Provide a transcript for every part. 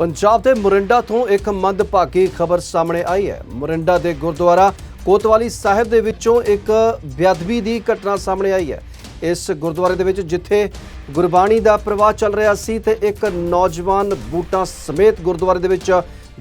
ਪੰਜਾਬ ਦੇ ਮੁਰਿੰਡਾ ਤੋਂ ਇੱਕ ਮੰਦਭਾਗੀ ਖਬਰ ਸਾਹਮਣੇ ਆਈ ਹੈ। ਮੁਰਿੰਡਾ ਦੇ ਗੁਰਦੁਆਰਾ ਕੋਤਵਾਲੀ ਸਾਹਿਬ ਦੇ ਵਿੱਚੋਂ ਇੱਕ ਬੇਅਦਬੀ ਦੀ ਘਟਨਾ ਸਾਹਮਣੇ ਆਈ ਹੈ। ਇਸ ਗੁਰਦੁਆਰੇ ਦੇ ਵਿੱਚ ਜਿੱਥੇ ਗੁਰਬਾਣੀ ਦਾ ਪ੍ਰਵਾਹ ਚੱਲ ਰਿਹਾ ਸੀ ਤੇ ਇੱਕ ਨੌਜਵਾਨ ਬੂਟਾਂ ਸਮੇਤ ਗੁਰਦੁਆਰੇ ਦੇ ਵਿੱਚ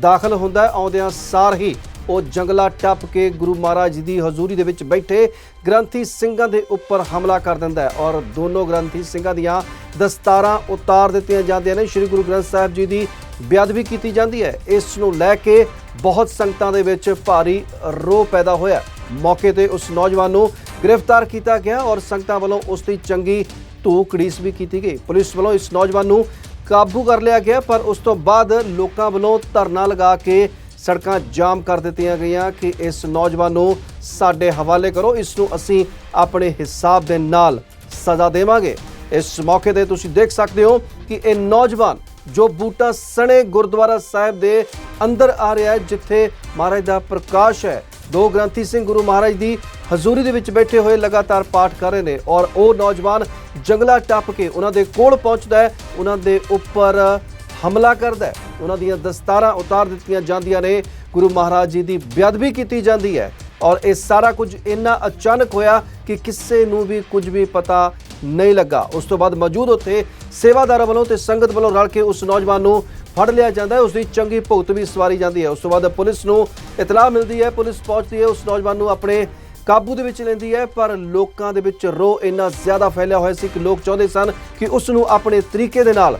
ਦਾਖਲ ਹੁੰਦਾ ਹੈ। ਆਉਂਦਿਆਂ ਸਾਰ ਹੀ ਉਹ ਜੰਗਲਾ ਟੱਪ ਕੇ ਗੁਰੂ ਮਹਾਰਾਜ ਜੀ ਦੀ ਹਜ਼ੂਰੀ ਦੇ ਵਿੱਚ ਬੈਠੇ ਗ੍ਰੰਥੀ ਸਿੰਘਾਂ ਦੇ ਉੱਪਰ ਹਮਲਾ ਕਰ ਦਿੰਦਾ ਹੈ ਔਰ ਦੋਨੋਂ ਗ੍ਰੰਥੀ ਸਿੰਘਾਂ ਦੀਆਂ ਦਸਤਾਰਾਂ ਉਤਾਰ ਦਿੱਤੀਆਂ ਜਾਂਦੀਆਂ ਨੇ। ਸ੍ਰੀ ਗੁਰੂ ਗ੍ਰੰਥ ਸਾਹਿਬ ਜੀ ਦੀ ਬੇਅਦਬੀ ਕੀਤੀ ਜਾਂਦੀ ਹੈ। ਇਸ ਨੂੰ ਲੈ ਕੇ ਬਹੁਤ ਸੰਗਤਾਂ ਦੇ ਵਿੱਚ ਭਾਰੀ ਰੋਹ ਪੈਦਾ ਹੋਇਆ ਮੌਕੇ ਤੇ ਉਸ ਨੌਜਵਾਨ ਨੂੰ ਗ੍ਰਿਫਤਾਰ ਕੀਤਾ ਗਿਆ ਔਰ ਸੰਗਤਾਂ ਵੱਲੋਂ ਉਸ ਦੀ ਚੰਗੀ ਧੂਕ ਘੜੀਸ ਵੀ ਕੀਤੀ ਗਈ। ਪੁਲਿਸ ਵੱਲੋਂ ਇਸ ਨੌਜਵਾਨ ਨੂੰ ਕਾਬੂ ਕਰ ਲਿਆ ਗਿਆ, ਪਰ ਉਸ ਤੋਂ ਬਾਅਦ ਲੋਕਾਂ ਵੱਲੋਂ ਧਰਨਾ ਲਗਾ ਕੇ ਸੜਕਾਂ ਜਾਮ ਕਰ ਦਿੱਤੀਆਂ ਗਈਆਂ ਕਿ ਇਸ ਨੌਜਵਾਨ ਨੂੰ ਸਾਡੇ ਹਵਾਲੇ ਕਰੋ। ਇਸ ਨੂੰ ਅਸੀਂ ਆਪਣੇ ਹਿਸਾਬ ਦੇ ਨਾਲ ਸਜ਼ਾ ਦੇਵਾਂਗੇ। ਇਸ ਮੌਕੇ ਤੇ ਤੁਸੀਂ ਦੇਖ ਸਕਦੇ ਹੋ ਕਿ ਇਹ ਨੌਜਵਾਨ ਜੋ ਬੂਟਾ ਸਣੇ ਗੁਰਦੁਆਰਾ ਸਾਹਿਬ ਦੇ ਅੰਦਰ ਆ ਰਿਹਾ ਹੈ, ਜਿੱਥੇ ਮਹਾਰਾਜ ਦਾ ਪ੍ਰਕਾਸ਼ ਹੈ। ਦੋ ਗ੍ਰੰਥੀ ਸਿੰਘ ਗੁਰੂ ਮਹਾਰਾਜ ਦੀ ਹਜ਼ੂਰੀ ਦੇ ਵਿੱਚ ਬੈਠੇ ਹੋਏ ਲਗਾਤਾਰ ਪਾਠ ਕਰ ਰਹੇ ਨੇ ਔਰ ਉਹ ਨੌਜਵਾਨ ਜੰਗਲਾ ਟੱਪ ਕੇ ਉਹਨਾਂ ਦੇ ਕੋਲ ਪਹੁੰਚਦਾ ਹੈ, ਉਹਨਾਂ ਦੇ ਉੱਪਰ ਹਮਲਾ ਕਰਦਾ ਹੈ। ਉਹਨਾਂ ਦੀਆਂ ਦਸਤਾਰਾਂ ਉਤਾਰ ਦਿੱਤੀਆਂ ਜਾਂਦੀਆਂ ਨੇ। ਗੁਰੂ ਮਹਾਰਾਜ ਜੀ ਦੀ ਬੇਅਦਬੀ ਕੀਤੀ ਜਾਂਦੀ ਹੈ ਔਰ ਇਹ ਸਾਰਾ ਕੁਝ ਇੰਨਾ ਅਚਾਨਕ ਹੋਇਆ ਕਿ ਕਿਸੇ ਨੂੰ ਵੀ ਕੁਝ ਵੀ ਪਤਾ ਨਹੀਂ ਲੱਗਾ। ਉਸ ਤੋਂ ਬਾਅਦ ਮੌਜੂਦ ਉੱਥੇ ਸੇਵਾਦਾਰਾਂ ਵੱਲੋਂ ਤੇ ਸੰਗਤ ਵੱਲੋਂ ਰਲ ਕੇ ਉਸ ਨੌਜਵਾਨ ਨੂੰ ਫੜ ਲਿਆ ਜਾਂਦਾ ਹੈ। ਉਸ ਦੀ ਚੰਗੀ ਭੁਗਤ ਵੀ ਸਵਾਰੀ ਜਾਂਦੀ ਹੈ। ਉਸ ਤੋਂ ਬਾਅਦ ਪੁਲਿਸ ਨੂੰ ਇਤਲਾਹ ਮਿਲਦੀ ਹੈ। ਪੁਲਿਸ ਪਹੁੰਚਦੀ ਹੈ। ਉਸ ਨੌਜਵਾਨ ਨੂੰ ਆਪਣੇ ਕਾਬੂ ਦੇ ਵਿੱਚ ਲੈਂਦੀ ਹੈ। ਪਰ ਲੋਕਾਂ ਦੇ ਵਿੱਚ ਰੋਹ ਇੰਨਾ ਜ਼ਿਆਦਾ ਫੈਲਿਆ ਹੋਇਆ ਸੀ ਕਿ ਲੋਕ ਚਾਹੁੰਦੇ ਸਨ ਕਿ ਉਸ ਨੂੰ ਆਪਣੇ ਤਰੀਕੇ ਦੇ ਨਾਲ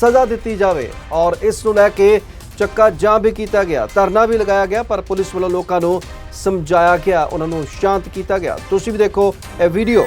ਸਜ਼ਾ ਦਿੱਤੀ ਜਾਵੇ ਔਰ ਇਸ ਨੂੰ ਲੈ ਕੇ ਚੱਕਾ ਜਾਮ ਵੀ ਕੀਤਾ ਗਿਆ। ਧਰਨਾ ਵੀ ਲਗਾਇਆ ਗਿਆ, ਪਰ ਪੁਲਿਸ ਵੱਲੋਂ ਲੋਕਾਂ ਨੂੰ ਸਮਝਾਇਆ ਗਿਆ। ਉਹਨਾਂ ਨੂੰ ਸ਼ਾਂਤ ਕੀਤਾ ਗਿਆ। ਤੁਸੀਂ ਵੀ ਦੇਖੋ ਇਹ ਵੀਡੀਓ।